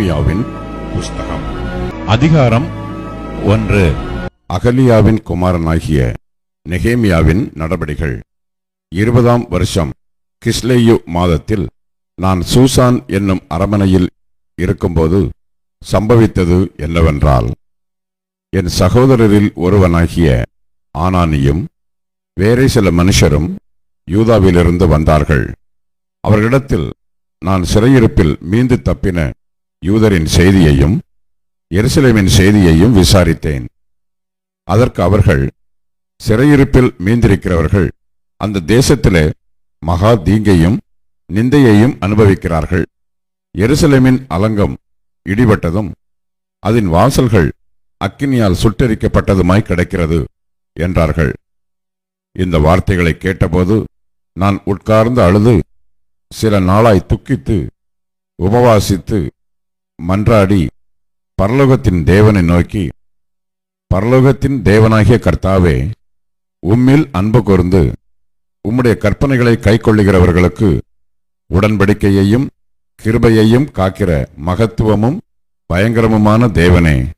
நெகேமியாவின் புஸ்தகம். அதிகாரம் ஒன்று. அகலியாவின் குமாரனாகிய நெகேமியாவின் நடபடிகள். இருபதாம் வருஷம் கிஸ்லேயு மாதத்தில் நான் சூசான் என்னும் அரமனையில் இருக்கும்போது சம்பவித்தது என்னவென்றால் என் சகோதரரில் ஒருவனாகிய ஆனானியும் வேறே சில மனுஷரும் யூதாவிலிருந்து வந்தார்கள். அவர்களிடத்தில் நான் சிறையிருப்பில் மீண்டு தப்பின யூதரின் செய்தியையும் எருசலேமின் செய்தியையும் விசாரித்தேன். அதற்கு அவர்கள் சிறையிருப்பில் மீந்திருக்கிறவர்கள் அந்த தேசத்திலே மகா தீங்கையும் நிந்தையையும் அனுபவிக்கிறார்கள். எருசலேமின் அலங்கம் இடிபட்டதும் அதன் வாசல்கள் அக்கினியால் சுட்டரிக்கப்பட்டதுமாய் கிடைக்கிறது என்றார்கள். இந்த வார்த்தைகளை கேட்டபோது நான் உட்கார்ந்து அழுது சில நாளாய் துக்கித்து உபவாசித்து மன்றாடி பரலோகத்தின் தேவனை நோக்கி பரலோகத்தின் தேவனாகிய கர்த்தாவே உம்மில் அன்பு கூர்ந்து உம்முடைய கற்பனைகளை கைக்கொள்ளுகிறவர்களுக்கு உடன்படிக்கையையும் கிருபையையும் காக்கிற மகத்துவமும் பயங்கரமுமான தேவனே.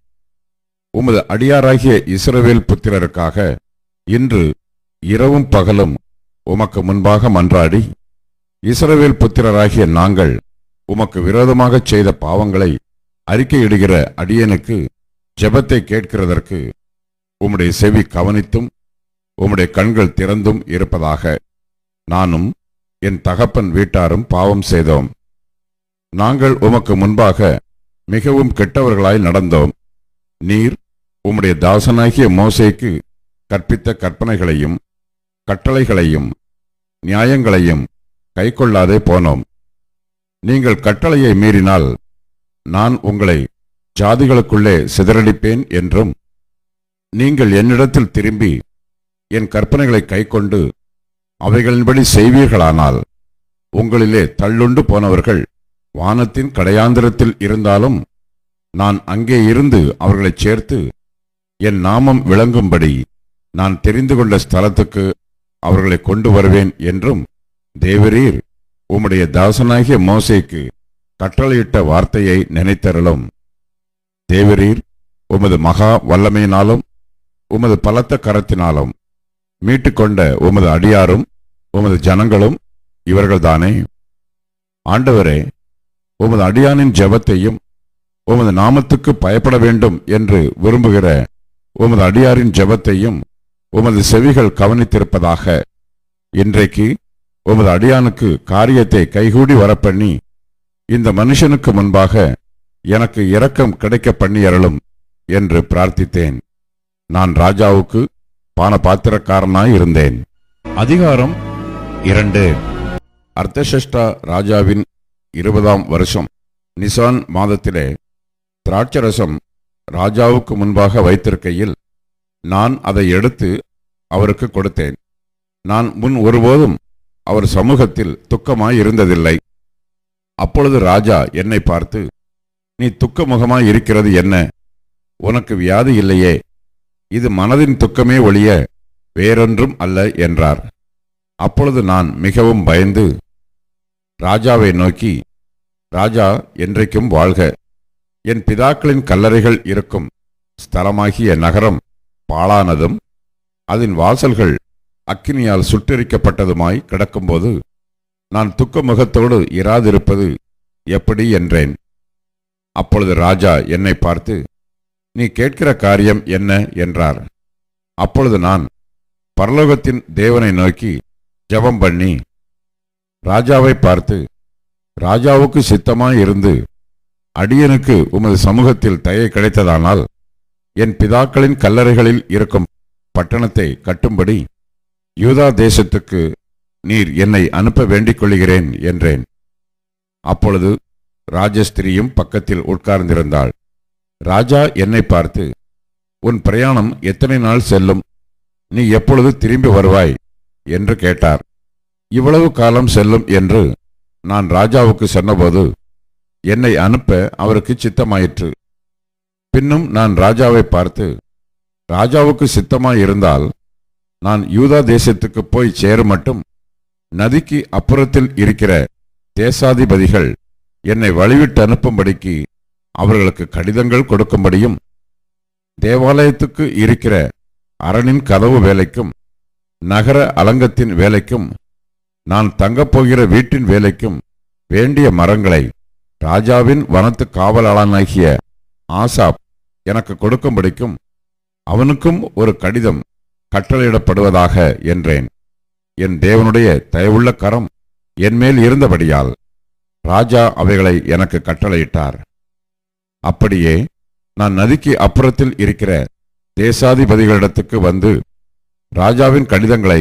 உமது அடியாராகிய இஸ்ரவேல் புத்திரருக்காக இன்று இரவும் பகலும் உமக்கு முன்பாக மன்றாடி இஸ்ரவேல் புத்திரராகிய நாங்கள் உமக்கு விரோதமாகச் செய்த பாவங்களை அறிக்கையிடுகிற அடியனுக்கு ஜெபத்தை கேட்கிறதற்கு உம்முடைய செவி கவனித்தும் உம்முடைய கண்கள் திறந்தும் இருப்பதாக நானும் என் தகப்பன் வீட்டாரும் பாவம் செய்தோம். நாங்கள் உமக்கு முன்பாக மிகவும் கெட்டவர்களாய் நடந்தோம். நீர் உம்முடைய தாசனாகிய மோசைக்கு கற்பித்த கற்பனைகளையும் கட்டளைகளையும் நியாயங்களையும் கைக்கொள்ளாதே போனோம். நீங்கள் கட்டளையை மீறினால் நான் உங்களை ஜாதிகளுக்குள்ளே சிதறடிப்பேன் என்றும் நீங்கள் என்னிடத்தில் திரும்பி என் கற்பனைகளை கைக்கொண்டு அவைகளின்படி செய்வீர்களானால் உங்களிலே தள்ளுண்டு போனவர்கள் வானத்தின் கடையாந்திரத்தில் இருந்தாலும் நான் அங்கே இருந்து அவர்களைச் சேர்த்து என் நாமம் விளங்கும்படி நான் தெரிந்து கொண்ட ஸ்தலத்துக்கு அவர்களை கொண்டு வருவேன் என்றும் தேவரீர் உம்முடைய தாசனாகிய மோசேக்கு கட்டளையிட்ட வார்த்தையை நினைத்தருளும். தேவரீர் உமது மகா வல்லமையினாலும் உமது பலத்த கரத்தினாலும் மீட்டுக்கொண்ட உமது அடியாரும் உமது ஜனங்களும் இவர்கள்தானே? ஆண்டவரே உமது அடியானின் ஜெபத்தையும் உமது நாமத்துக்கு பயப்பட வேண்டும் என்று விரும்புகிற உமது அடியாரின் ஜெபத்தையும் உமது செவிகள் கவனித்திருப்பதாக இன்றைக்கு உமது அடியானுக்கு காரியத்தை கைகூடி வரப்பண்ணி இந்த மனுஷனுக்கு முன்பாக எனக்கு இரக்கம் கிடைக்க பண்ணியருளும் என்று பிரார்த்தித்தேன். நான் ராஜாவுக்கு பான பாத்திரக்காரனாய் இருந்தேன். அதிகாரம் இரண்டு. அர்த்தசஷ்டா ராஜாவின் இருபதாம் வருஷம் நிசான் மாதத்திலே திராட்சரசம் ராஜாவுக்கு முன்பாக வைத்திருக்கையில் நான் அதை எடுத்து அவருக்கு கொடுத்தேன். நான் முன் ஒருபோதும் அவர் சமூகத்தில் துக்கமாய் இருந்ததில்லை. அப்பொழுது ராஜா என்னை பார்த்து நீ துக்கமுகமாய் இருக்கிறது என்ன? உனக்கு வியாதி இல்லையே. இது மனதின் துக்கமே ஒழிய வேறொன்றும் அல்ல என்றார். அப்பொழுது நான் மிகவும் பயந்து ராஜாவை நோக்கி ராஜா என்றைக்கும் வாழ்க. என் பிதாக்களின் கல்லறைகள் இருக்கும் ஸ்தலமாகிய நகரம் பாழானதும் அதன் வாசல்கள் அக்கினியால் சுட்டெரிக்கப்பட்டதுமாய் கிடக்கும்போது நான் துக்க முகத்தோடு இராதிருப்பது எப்படி என்றேன். அப்பொழுது ராஜா என்னை பார்த்து நீ கேட்கிற காரியம் என்ன? என்றார். அப்பொழுது நான் பரலோகத்தின் தேவனை நோக்கி ஜெபம் பண்ணி ராஜாவை பார்த்து ராஜாவுக்கு சித்தமாய் இருந்து அடியனுக்கு உமது சமூகத்தில் தயை கிடைத்ததானால் என் பிதாக்களின் கல்லறைகளில் இருக்கும் பட்டணத்தை கட்டும்படி யூதா தேசத்துக்கு நீர் என்னை அனுப்ப வேண்டிக் கொள்கிறேன் என்றேன். அப்பொழுது ராஜஸ்திரியும் பக்கத்தில் உட்கார்ந்திருந்தாள். ராஜா என்னை பார்த்து உன் பிரயாணம் எத்தனை நாள் செல்லும்? நீ எப்பொழுது திரும்பி வருவாய்? என்று கேட்டார். இவ்வளவு காலம் செல்லும் என்று நான் ராஜாவுக்கு சொன்னபோது என்னை அனுப்ப அவருக்கு சித்தமாயிற்று. பின்னும் நான் ராஜாவை பார்த்து ராஜாவுக்கு சித்தமாயிருந்தால் நான் யூதா தேசத்துக்கு போய் சேர மட்டும் நதிக்கு அப்புறத்தில் இருக்கிற தேசாதிபதிகள் என்னை வழிவிட்டு அனுப்பும்படிக்கு அவர்களுக்கு கடிதங்கள் கொடுக்கும்படியும் தேவாலயத்துக்கு இருக்கிற அரணின் கதவு வேலைக்கும் நகர அலங்கத்தின் வேலைக்கும் நான் தங்கப் போகிற வீட்டின் வேலைக்கும் வேண்டிய மரங்களை ராஜாவின் வனத்து காவலாளனாகிய ஆசாப் எனக்கு கொடுக்கும்படிக்கும் அவனுக்கும் ஒரு கடிதம் கட்டளையிடப்படுவதாக என்றேன். என் தேவனுடைய தயவுள்ள கரம் என்மேல் இருந்தபடியால் ராஜா அவைகளை எனக்கு கட்டளையிட்டார். அப்படியே நான் நதிக்கு அப்புறத்தில் இருக்கிற தேசாதிபதிகளிடத்துக்கு வந்து ராஜாவின் கடிதங்களை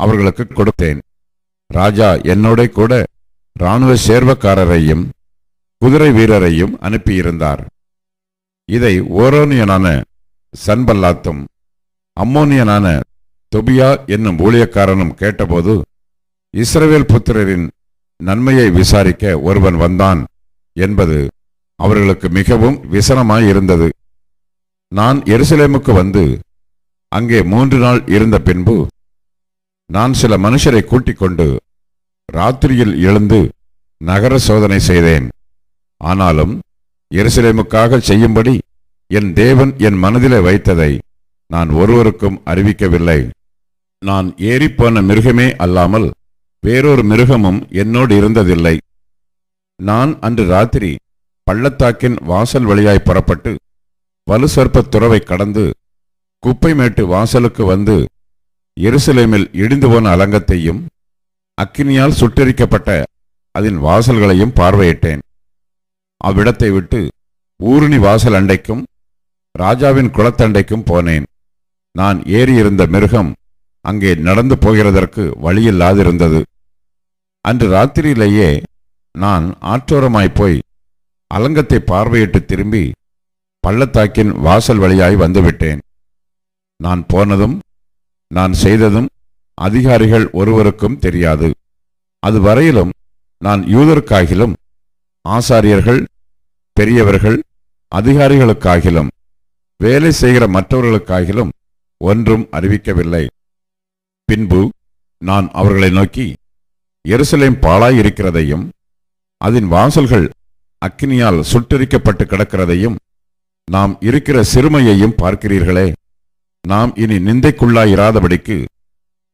அவர்களுக்கு கொடுத்தேன். ராஜா என்னோட கூட இராணுவ சேர்வக்காரரையும் குதிரை வீரரையும் அனுப்பியிருந்தார். இதை ஓரோனியனான சன்பல்லாத்தும் அம்மோனியனான தொபியா என்னும் ஊழியக்காரனும் கேட்டபோது இஸ்ரவேல் புத்திரரின் நன்மையை விசாரிக்க ஒருவன் வந்தான் என்பது அவர்களுக்கு மிகவும் விசனமாயிருந்தது. நான் எருசலேமுக்கு வந்து அங்கே மூன்று நாள் இருந்த பின்பு நான் சில மனுஷரை கூட்டிக் கொண்டு ராத்திரியில் எழுந்து நகர சோதனை செய்தேன். ஆனாலும் எருசலேமுக்காக செய்யும்படி என் தேவன் என் மனதிலே வைத்ததை நான் ஒருவருக்கும் அறிவிக்கவில்லை. நான் ஏறிப்போன மிருகமே அல்லாமல் வேறொரு மிருகமும் என்னோடு இருந்ததில்லை. நான் அன்று ராத்திரி பள்ளத்தாக்கின் வாசல் வழியாய் புறப்பட்டு வலுசற்பத் துறவை கடந்து குப்பைமேட்டு வாசலுக்கு வந்து எருசலேமில் இடிந்து போன அலங்கத்தையும் அக்கினியால் சுட்டெரிக்கப்பட்ட அதன் வாசல்களையும் பார்வையிட்டேன். அவ்விடத்தை விட்டு ஊருணி வாசல் அண்டைக்கும் ராஜாவின் குளத்தண்டைக்கும் போனேன். நான் ஏறியிருந்த மிருகம் அங்கே நடந்து போகிறதற்கு வழியில்லாதிருந்தது. அன்று ராத்திரியிலேயே நான் ஆற்றோரமாய் போய் அலங்கத்தை பார்வையிட்டு திரும்பி பள்ளத்தாக்கின் வாசல் வழியாய் வந்துவிட்டேன். நான் போனதும் நான் செய்ததும் அதிகாரிகள் ஒருவருக்கும் தெரியாது. அது வரையிலும் நான் யூதருக்காகிலும் ஆசாரியர்கள் பெரியவர்கள் அதிகாரிகளுக்காகிலும் வேலை செய்கிற மற்றவர்களுக்காகிலும் ஒன்றும் அறிவிக்கவில்லை. பின்பு நான் அவர்களை நோக்கி எருசலேம் பாழாயிருக்கிறதையும் அதன் வாசல்கள் அக்கினியால் சுட்டெரிக்கப்பட்டு கிடக்கிறதையும் நாம் இருக்கிற சிறுமையையும் பார்க்கிறீர்களே. நாம் இனி நிந்தைக்குள்ளாயிராதபடிக்கு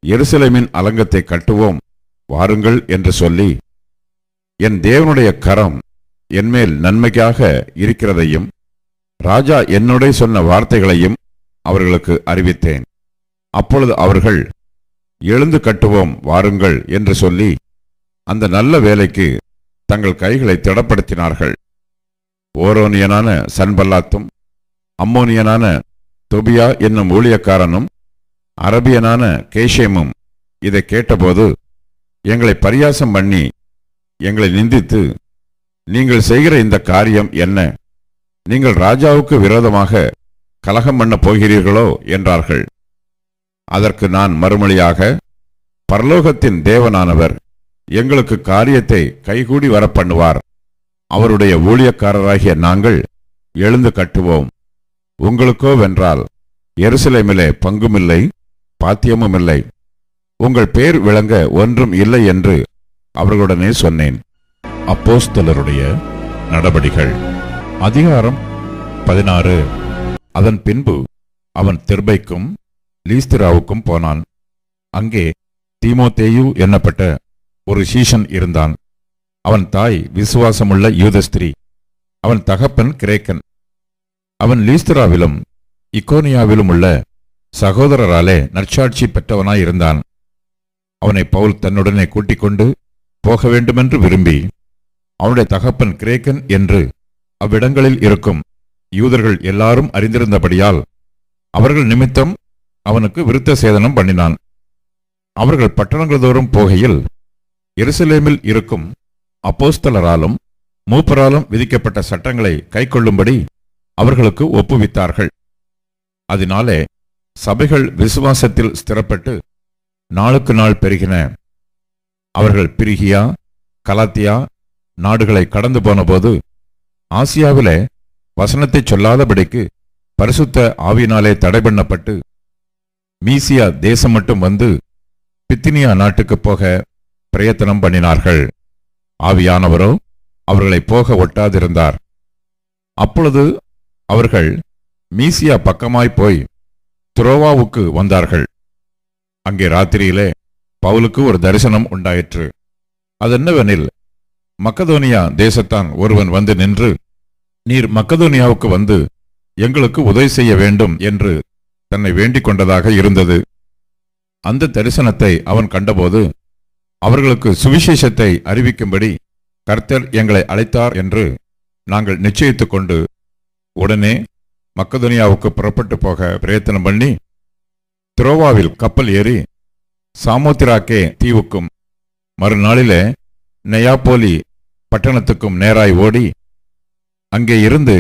எருசலேமின் அலங்கத்தை கட்டுவோம் வாருங்கள் என்று சொல்லி என் தேவனுடைய கரம் என்மேல் நன்மைக்காக இருக்கிறதையும் ராஜா என்னுடைய சொன்ன வார்த்தைகளையும் அவர்களுக்கு அறிவித்தேன். அப்பொழுது அவர்கள் எழுந்து கட்டுவோம் வாருங்கள் என்று சொல்லி அந்த நல்ல வேலைக்கு தங்கள் கைகளை திடப்படுத்தினார்கள். ஓரோனியனான சன்பல்லாத்தும் அம்மோனியனான தொபியா என்னும் ஊழியக்காரனும் அரபியனான கேஷேமும் இதை கேட்டபோது எங்களை பரியாசம் பண்ணி எங்களை நிந்தித்து நீங்கள் செய்கிற இந்த காரியம் என்ன? நீங்கள் ராஜாவுக்கு விரோதமாக கலகம் பண்ண போகிறீர்களோ என்றார்கள். அதற்கு நான் மறுமொழியாக பரலோகத்தின் தேவனானவர் எங்களுக்கு காரியத்தை கைகூடி வரப்பண்ணுவார். அவருடைய ஊழியக்காரராகிய நாங்கள் எழுந்து கட்டுவோம். உங்களுக்கோ வென்றால் எருசலேமிலே பங்குமில்லை பாத்தியமுமில்லை உங்கள் பேர் விளங்க ஒன்றும் இல்லை என்று அவர்களுடனே சொன்னேன். அப்போஸ்தலருடைய நடபடிகள் அதிகாரம் பதினாறு. அதன் பின்பு அவன் தெர்பைக்கும் லீஸ்திராவுக்கும் போனான். அங்கே தீமோதேயு என்னப்பட்ட ஒரு சீஷன் இருந்தான். அவன் தாய் விசுவாசமுள்ள யூதஸ்திரீ அவன் தகப்பன் கிரேக்கன். அவன் லீஸ்திராவிலும் இக்கோனியாவிலும் உள்ள சகோதரராலே நற்சாட்சி பெற்றவனாயிருந்தான். அவனை பவுல் தன்னுடனே கூட்டிக் கொண்டு போக வேண்டுமென்று விரும்பி அவனுடைய தகப்பன் கிரேக்கன் என்று அவ்விடங்களில் இருக்கும் யூதர்கள் எல்லாரும் அறிந்திருந்தபடியால் அவர்கள் நிமித்தம் அவனுக்கு விருத்த சேதனம் பண்ணினான். அவர்கள் பட்டணங்கள் தோறும் போகையில் எருசலேமில் இருக்கும் அப்போஸ்தலராலும் மூப்பராலும் விதிக்கப்பட்ட சட்டங்களை கைக்கொள்ளும்படி அவர்களுக்கு ஒப்புவித்தார்கள். அதனாலே சபைகள் விசுவாசத்தில் ஸ்திரப்பட்டு நாளுக்கு நாள் பெருகின. அவர்கள் பிரிகியா கலாத்தியா நாடுகளை கடந்து போனபோது ஆசியாவிலே வசனத்தை சொல்லாதபடிக்கு பரிசுத்த ஆவியினாலே தடை பண்ணப்பட்டு மீசியா தேசம் மட்டும் வந்து பித்தினியா நாட்டுக்கு போக பிரயத்தனம் பண்ணினார்கள். ஆவியானவரோ அவர்களை போக ஒட்டாதிருந்தார். அப்பொழுது அவர்கள் மீசியா பக்கமாய் போய் துரோவாவுக்கு வந்தார்கள். அங்கே ராத்திரியிலே பவுலுக்கு ஒரு தரிசனம் உண்டாயிற்று. அதென்னவெனில் மக்கதோனியா தேசத்தான் ஒருவன் வந்து நின்று நீர் மக்கதோனியாவுக்கு வந்து எங்களுக்கு உதவி செய்ய வேண்டும் என்று தன்னை வேண்டிக் கொண்டதாக இருந்தது. அந்த தரிசனத்தை அவன் கண்டபோது அவர்களுக்கு சுவிசேஷத்தை அறிவிக்கும்படி கர்த்தர் எங்களை அழைத்தார் என்று நாங்கள் நிச்சயித்துக் கொண்டு உடனே மக்கதுனியாவுக்கு புறப்பட்டு போக பிரயத்தனம் பண்ணி துரோவாவில் கப்பல் ஏறி சாமோத்திராக்கே தீவுக்கும் மறுநாளிலே நெயாப்போலி பட்டணத்துக்கும் நேராய் ஓடி அங்கே இருந்து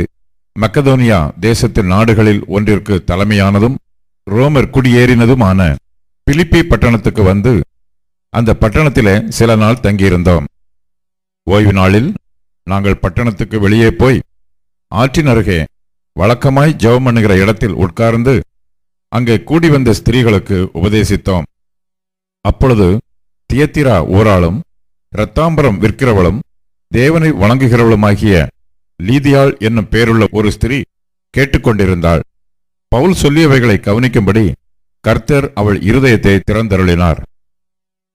மக்கதோனியா தேசத்தின் நாடுகளில் ஒன்றிற்கு தலைமையானதும் ரோமர் குடியேறினதுமான பிலிப்பி பட்டணத்துக்கு வந்து அந்த பட்டணத்திலே சில நாள் தங்கியிருந்தோம். ஓய்வு நாளில் நாங்கள் பட்டணத்துக்கு வெளியே போய் ஆற்றின் அருகே வழக்கமாய் ஜெபம் பண்ணுகிற இடத்தில் உட்கார்ந்து அங்கே கூடி வந்த ஸ்திரீகளுக்கு உபதேசித்தோம். அப்பொழுது தியத்திரா ஊராளும் இரத்தாம்பரம் விற்கிறவளும் தேவனை வணங்குகிறவளுமாகிய லீதியாள் என்னும் பேருள்ள ஒரு ஸ்திரீ கேட்டுக்கொண்டிருந்தாள். பவுல் சொல்லியவைகளை கவனிக்கும்படி கர்த்தர் அவள் இருதயத்தை திறந்தருளினார்.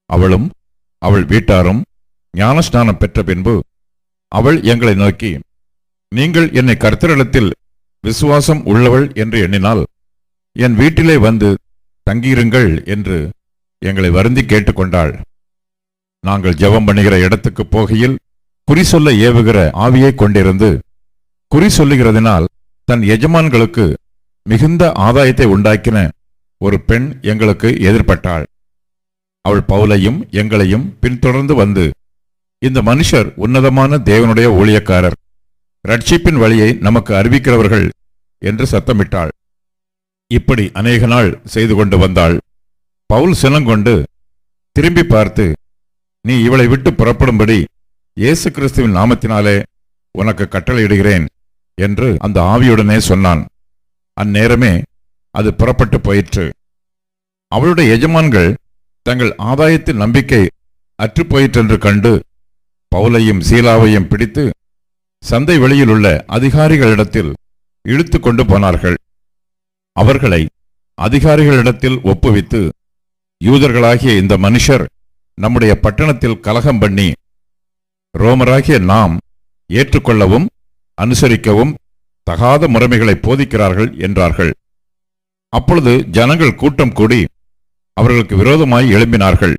அவளும் அவள் வீட்டாரும் ஞானஸ்நானம் பெற்ற பின்பு அவள் எங்களை நோக்கி நீங்கள் என்னை கர்த்தரிடத்தில் விசுவாசம் உள்ளவள் என்று எண்ணினால் என் வீட்டிலே வந்து தங்கியிருங்கள் என்று எங்களை வருந்தி கேட்டுக்கொண்டாள். நாங்கள் ஜெபம் பண்ணுகிற இடத்துக்கு போகையில் குறி சொல்ல ஏவுகிற ஆவியை கொண்டிருந்து குறி சொல்லுகிறதினால் தன் எஜமான்களுக்கு மிகுந்த ஆதாயத்தை உண்டாக்கின ஒரு பெண் எங்களுக்கு எதிர்பட்டாள். அவள் பவுலையும் எங்களையும் பின்தொடர்ந்து வந்து இந்த மனுஷர் உன்னதமான தேவனுடைய ஊழியக்காரர். ரட்சிப்பின் வழியை நமக்கு அறிவிக்கிறவர்கள் என்று சத்தமிட்டாள். இப்படி அநேக நாள் செய்து கொண்டு வந்தாள். பவுல் சினங்கொண்டு திரும்பி பார்த்து நீ இவளை விட்டு புறப்படும்படி இயேசு கிறிஸ்துவின் நாமத்தினாலே உனக்கு கட்டளையிடுகிறேன் என்று அந்த ஆவியுடனே சொன்னான். அந்நேரமே அது புறப்பட்டு போயிற்று. அவளுடைய எஜமான்கள் தங்கள் ஆதாயத்தின் நம்பிக்கை அற்றுப்போயிற்றென்று கண்டு பவுலையும் சீலாவையும் பிடித்து சந்தை வெளியிலுள்ள அதிகாரிகளிடத்தில் இழுத்து கொண்டு போனார்கள். அவர்களை அதிகாரிகளிடத்தில் ஒப்புவித்து யூதர்களாகிய இந்த மனுஷர் நம்முடைய பட்டணத்தில் கலகம் பண்ணி ரோமராகிய நாம் ஏற்றுக்கொள்ளவும் அனுசரிக்கவும் தகாத முறைமைகளை போதிக்கிறார்கள் என்றார்கள். அப்பொழுது ஜனங்கள் கூட்டம் கூடி அவர்களுக்கு விரோதமாய் எழும்பினார்கள்.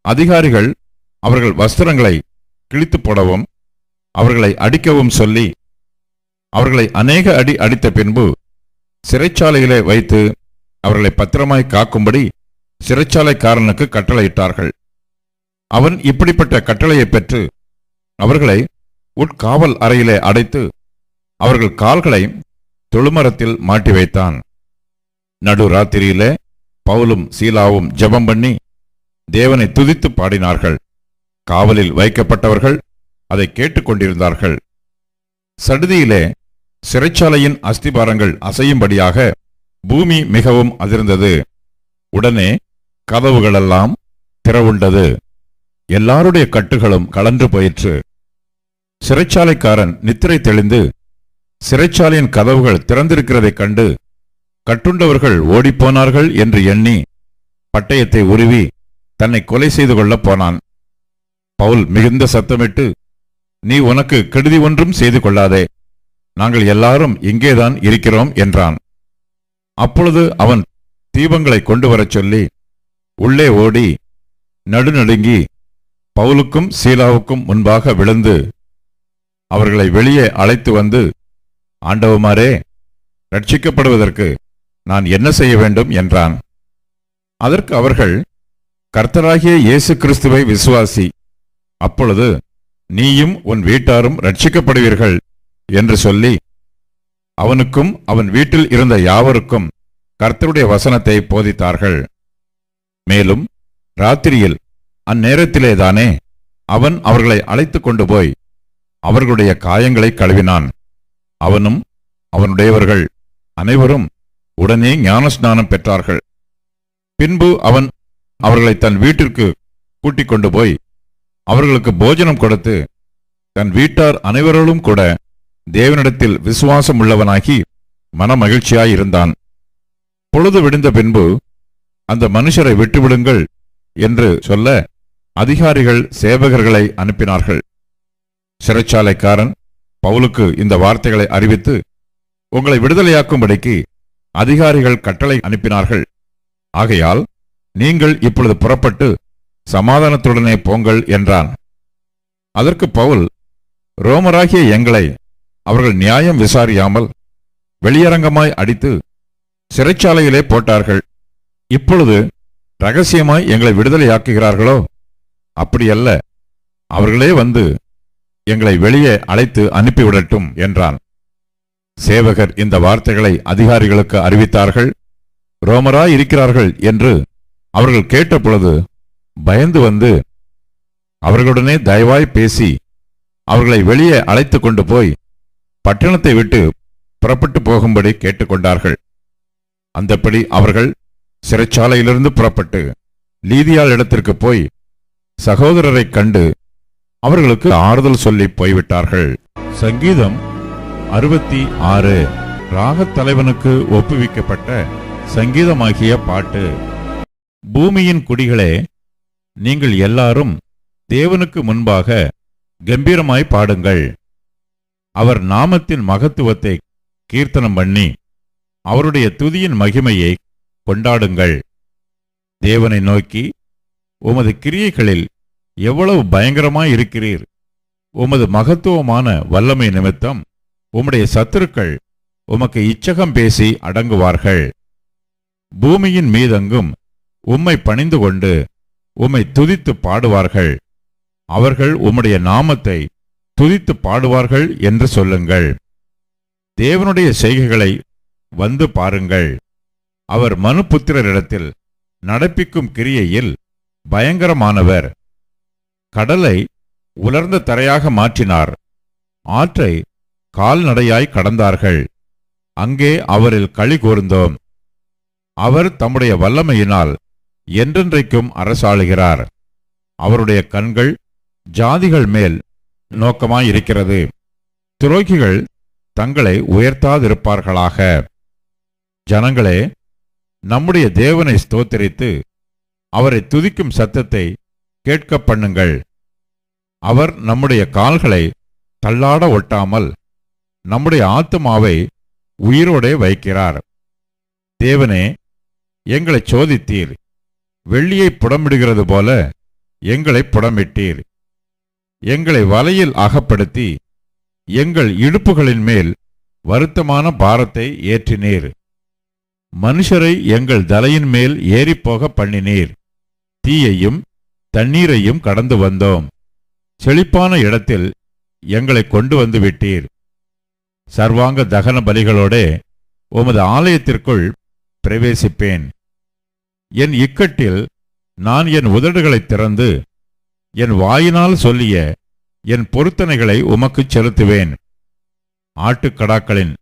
அதிகாரிகள் அவர்கள் வஸ்திரங்களை கிழித்து போடவும் அவர்களை அடிக்கவும் சொல்லி அவர்களை அநேக அடி அடித்த பின்பு சிறைச்சாலையிலே வைத்து அவர்களை பத்திரமாய் காக்கும்படி சிறைச்சாலைக்காரனுக்கு கட்டளையிட்டார்கள். அவன் இப்படிப்பட்ட கட்டளையைப் பெற்று அவர்களை உட்காவல் அறையிலே அடைத்து அவர்கள் கால்களை தொழுமரத்தில் மாட்டி வைத்தான். நடு ராத்திரியிலே பவுலும் சீலாவும் ஜெபம் பண்ணி தேவனை துதித்து பாடினார்கள். காவலில் வைக்கப்பட்டவர்கள் அதை கேட்டுக்கொண்டிருந்தார்கள். சடுதியிலே சிறைச்சாலையின் அஸ்திபாரங்கள் அசையும்படியாக பூமி மிகவும் அதிர்ந்தது. உடனே கதவுகளெல்லாம் திறவுண்டது. எல்லாருடைய கட்டுகளும் கலன்று போயிற்று. சிறைச்சாலைக்காரன் நித்திரை தெளிந்து சிறைச்சாலையின் கதவுகள் திறந்திருக்கிறதைக் கண்டு கட்டுண்டவர்கள் ஓடிப்போனார்கள் என்று எண்ணி பட்டயத்தை உருவி தன்னை கொலை செய்து கொள்ளப் போனான். பவுல் மிகுந்த சத்தமிட்டு நீ உனக்கு கெடுதி ஒன்றும் செய்து கொள்ளாதே. நாங்கள் எல்லாரும் இங்கேதான் இருக்கிறோம் என்றான். அப்பொழுது அவன் தீபங்களை கொண்டு வரச் சொல்லி உள்ளே ஓடி நடுநடுங்கி பவுலுக்கும் சீலாவுக்கும் முன்பாக விழுந்து அவர்களை வெளியே அழைத்து வந்து ஆண்டவமாரே ரட்சிக்கப்படுவதற்கு நான் என்ன செய்ய வேண்டும்? என்றான். அதற்கு அவர்கள் கர்த்தராகிய இயேசு கிறிஸ்துவை விசுவாசி அப்பொழுது நீயும் உன் வீட்டாரும் ரட்சிக்கப்படுவீர்கள் என்று சொல்லி அவனுக்கும் அவன் வீட்டில் இருந்த யாவருக்கும் கர்த்தருடைய வசனத்தை போதித்தார்கள். மேலும் ராத்திரியில் அந்நேரத்திலேதானே அவன் அவர்களை அழைத்து கொண்டு போய் அவர்களுடைய காயங்களை கழுவினான். அவனும் அவனுடையவர்கள் அனைவரும் உடனே ஞானஸ்நானம் பெற்றார்கள். பின்பு அவன் அவர்களை தன் வீட்டிற்கு கூட்டிக் கொண்டு போய் அவர்களுக்கு போஜனம் கொடுத்து தன் வீட்டார் அனைவரோடும் கூட தேவனிடத்தில் விசுவாசம் உள்ளவனாகி மனமகிழ்ச்சியாயிருந்தான். பொழுது விடிந்த பின்பு அந்த மனுஷரை விட்டுவிடுங்கள் என்று சொல்ல அதிகாரிகள் சேவகர்களை அனுப்பினார்கள். சிறைச்சாலைக்காரன் பவுலுக்கு இந்த வார்த்தைகளை அறிவித்து உங்களை விடுதலையாக்கும்படிக்கு அதிகாரிகள் கட்டளை அனுப்பினார்கள். ஆகையால் நீங்கள் இப்பொழுது புறப்பட்டு சமாதானத்துடனே போங்கள் என்றான். அதற்கு பவுல் ரோமராகிய எங்களை அவர்கள் நியாயம் விசாரியாமல் வெளியரங்கமாய் அடித்து சிறைச்சாலையிலே போட்டார்கள். இப்பொழுது ரகசியமாய் எங்களை விடுதலையாக்குகிறார்களோ? அப்படியல்ல. அவர்களே வந்து எங்களை வெளியே அழைத்து அனுப்பிவிடட்டும் என்றான். சேவகர் இந்த வார்த்தைகளை அதிகாரிகளுக்கு அறிவித்தார்கள். ரோமராய் இருக்கிறார்கள் என்று அவர்கள் கேட்டபொழுது பயந்து வந்து அவர்களுடனே தயவாய் பேசி அவர்களை வெளியே அழைத்து கொண்டு போய் பட்டணத்தை விட்டு புறப்பட்டு போகும்படி கேட்டுக்கொண்டார்கள். அந்தப்படி அவர்கள் சிறைச்சாலையிலிருந்து புறப்பட்டு லீதியால் இடத்திற்கு போய் சகோதரரைக் கண்டு அவர்களுக்கு ஆறுதல் சொல்லி போய்விட்டார்கள். சங்கீதம் அறுபத்தி ஆறு. ராகத் தலைவனுக்கு ஒப்புவிக்கப்பட்ட சங்கீதமாகிய பாட்டு. பூமியின் குடிகளே நீங்கள் எல்லாரும் தேவனுக்கு முன்பாக கம்பீரமாய் பாடுங்கள். அவர் நாமத்தின் மகத்துவத்தை கீர்த்தனம் பண்ணி அவருடைய துதியின் மகிமையை கொண்டாடுங்கள். தேவனை நோக்கி உமது கிரியைகளில் எவ்வளவு பயங்கரமாய் இருக்கிறீர்? உமது மகத்துவமான வல்லமை நிமித்தம் உம்முடைய சத்துருக்கள் உமக்கு இச்சகம் பேசி அடங்குவார்கள். பூமியின் மீதெங்கும் உம்மை பணிந்து கொண்டு உம்மை துதித்து பாடுவார்கள். அவர்கள் உம்முடைய நாமத்தை துதித்து பாடுவார்கள் என்று சொல்லுங்கள். தேவனுடைய செய்கைகளை வந்து பாருங்கள். அவர் மனுபுத்திரரிடத்தில் நடப்பிக்கும் கிரியையில் பயங்கரமானவர். கடலை உலர்ந்த தரையாக மாற்றினார். ஆற்றை கால்நடையாய் கடந்தார்கள். அங்கே அவரில் களி கூர்ந்தோம். அவர் தம்முடைய வல்லமையினால் என்றென்றைக்கும் அரசாளுகிறார். அவருடைய கண்கள் ஜாதிகள் மேல் நோக்கமாயிருக்கிறது. துரோகிகள் தங்களை உயர்த்தாதிருப்பார்களாக. ஜனங்களே நம்முடைய தேவனை ஸ்தோத்திரித்து அவரை துதிக்கும் சத்தத்தை கேட்க பண்ணுங்கள் அவர் நம்முடைய கால்களை தள்ளாட ஒட்டாமல் நம்முடைய ஆத்துமாவை உயிரோடே வைக்கிறார். தேவனே எங்களை சோதித்தீர். வெள்ளியை புடமிடுகிறது போல எங்களை புடமிட்டீர். எங்களை வலையில் அகப்படுத்தி எங்கள் இடுப்புகளின் மேல் வருத்தமான பாரத்தை ஏற்றினீர். மனுஷரை எங்கள் தலையின் மேல் ஏறிப்போக பண்ணினீர். தீயையும் தண்ணீரையும் கடந்து வந்தோம். செழிப்பான இடத்தில் எங்களை கொண்டு வந்து விட்டீர். சர்வாங்க தகன பலிகளோடே உமது ஆலயத்திற்குள் பிரவேசிப்பேன். என் இக்கட்டில் நான் என் உதடுகளைத் திறந்து என் வாயினால் சொல்லிய என் பொருத்தனைகளை உமக்குச் செலுத்துவேன். ஆட்டுக்கடாக்களின்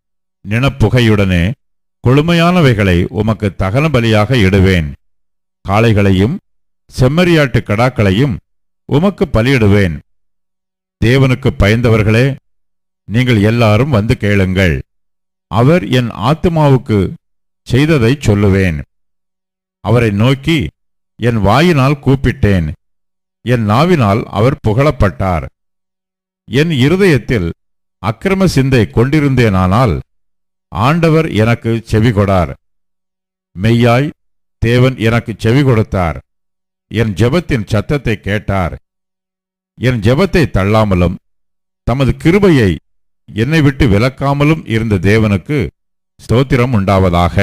நினப்புகையுடனே கொழுமையானவைகளை உமக்கு தகன பலியாக இடுவேன். காளைகளையும் செம்மறியாட்டு கடாக்களையும் உமக்கு பலியிடுவேன். தேவனுக்கு பயந்தவர்களே நீங்கள் எல்லாரும் வந்து கேளுங்கள். அவர் என் ஆத்துமாவுக்கு செய்ததைச் சொல்லுவேன். அவரை நோக்கி என் வாயினால் கூப்பிட்டேன். என் நாவினால் அவர் புகழப்பட்டார். என் இருதயத்தில் அக்கிரம சிந்தை கொண்டிருந்தேனானால் ஆண்டவர் எனக்கு செவி கொடார் மெய்யாய் தேவன் எனக்கு செவி கொடுத்தார் என் ஜெபத்தின் சத்தத்தை கேட்டார். என் ஜெபத்தை தள்ளாமலும் தமது கிருபையை என்னை விட்டு விலக்காமலும் இருந்த தேவனுக்கு ஸ்தோத்திரம் உண்டாவதாக.